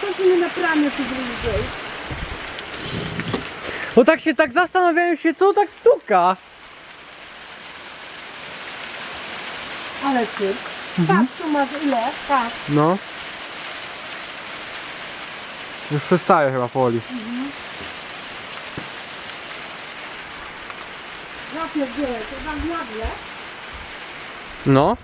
Chodźmy na pramie tu bliżej. Bo tak się tak zastanawiałem się, co tak stuka. Ale ty. Patrz, tu masz ile? Patrz. No. Już przestaje chyba powoli. Zapierdzielę, to tam ładnie. No.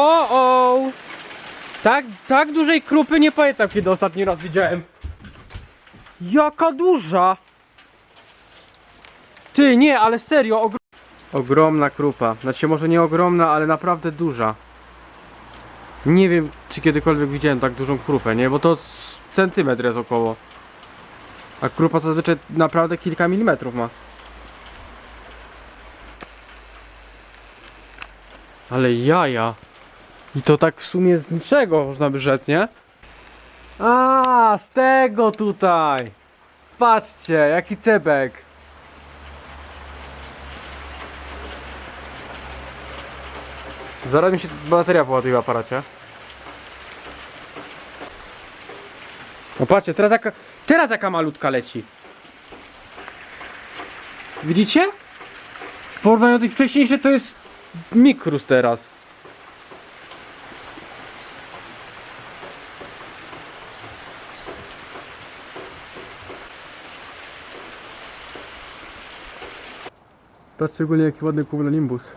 O, o! Tak, tak dużej krupy nie pamiętam kiedy ostatni raz widziałem. Jaka duża! Ty, nie, ale serio, ogr ogromna krupa. Znaczy może nie ogromna, ale naprawdę duża. Nie wiem, czy kiedykolwiek widziałem tak dużą krupę, nie? Bo to centymetr jest około. A krupa zazwyczaj naprawdę kilka milimetrów ma. Ale jaja. I to tak w sumie z niczego można by rzec, nie? A, z tego tutaj. Patrzcie, jaki cebek. Zaraz mi się bateria poładuje w aparacie. No patrzcie, teraz jaka, teraz jaka malutka leci. Widzicie? W porównaniu do tej wcześniejszej to jest mikrus teraz. Patrz szczególnie jaki ładny cumulonimbus.